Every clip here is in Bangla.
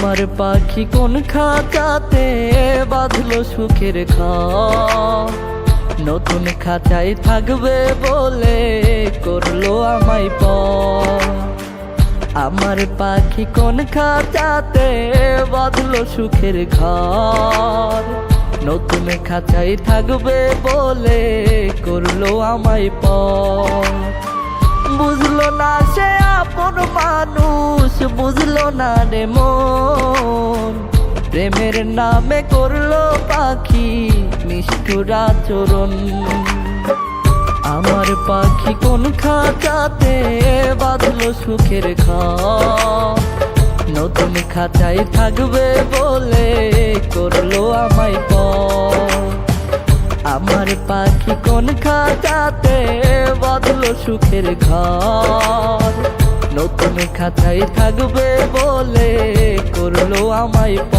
পাখি কোন খাঁচাতে বাঁধলো সুখের খা নতুন খাঁচায় থাকবে বলে করল আমায় প আমার পাখি কোন খাঁচাতে বাঁধলো সুখের ঘর। নতুন খাঁচায় থাকবে বলে করল আমায় প বুঝলো না মানুষ বুঝলো না রে মন। প্রেমের নামে করল পাখি, নিষ্ঠুর আচরণ। আমার পাখি কোন খাঁচাতে বাঁধলো সুখের খা নতুন খাঁচায় থাকবে বলে করল আমায় প আমার পাখি কোন খাঁচাতে বাঁধলো সুখের ঘর নতুন খাতায় থাকবে বলে করল আমায় প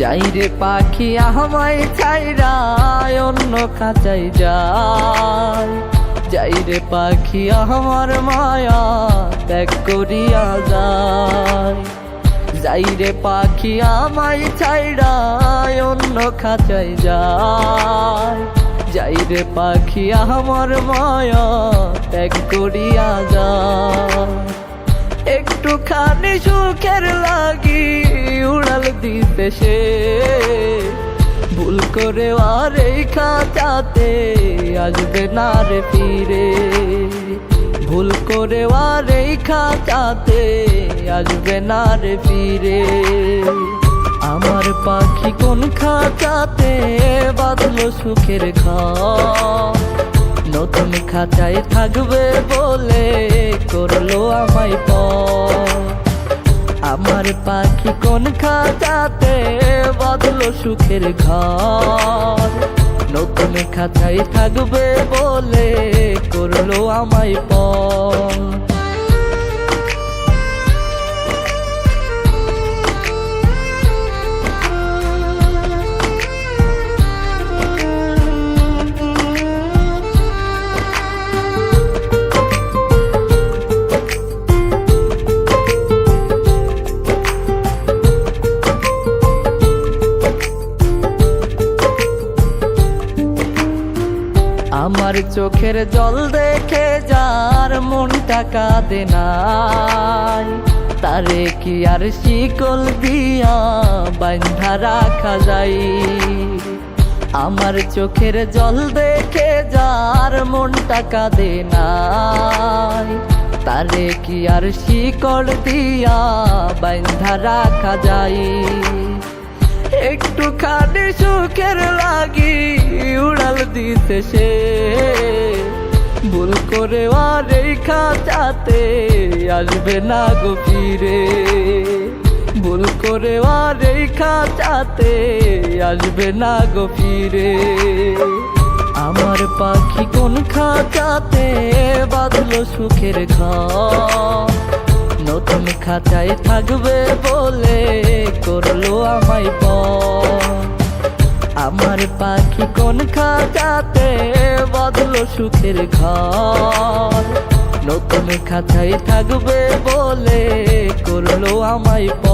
যাই রে পাখি, আমায় ছাইরা অন্য খাঁচাই যায় যাই রে পাখি, আমার মায়া ত্যাগ করিয়া যায় যাই রে পাখি, আমায় ছাইরা অন্য খাঁচাই যায় যাই রে পাখি, আমার মায়া ত্যাগ করিয়া যায় একটুখানি সুখের লাগি দিতে সে ভুল করে আর এই খাঁচাতে আসবে না রে ফিরে। ভুল করে আর এই খাঁচাতে আসবে না রে ফিরে। আমার পাখি কোন খাঁচাতে বাঁধলো সুখের খা নতুন খাঁচায় থাকবে বলে করল আমায় প আমার পাখি কোন খাঁচাতে বাঁধলো সুখের ঘর। নতুন খাতায় থাকবে বলে করল আমায় প আমার চোখের জল দেখে যার মনটা কাঁদে নাই। তারে কি আর শিকল দিয়া বান্ধা রাখা যায়? আমার চোখের জল দেখে যার মনটা কাঁদে নাই। তারে কি আর শিকল দিয়া বান্ধা রাখা যায়? একটুখানি সুখের লাগি উড়াল দিতে সে। ভুল করে আর খাঁচাতে আসবে না গো ফিরে। ভুল করে আর খাঁচাতে আসবে না গো ফিরে। আমার পাখি কোন খাঁচাতে বাঁধলো সুখের ঘর। নতুন খাঁচায় থাকবে বলে করল আমায় প আমার পাখি কোন খাঁচাতে বদলো সুখের ঘর। নতুন খাতায় থাকবে বলে করল আমায় প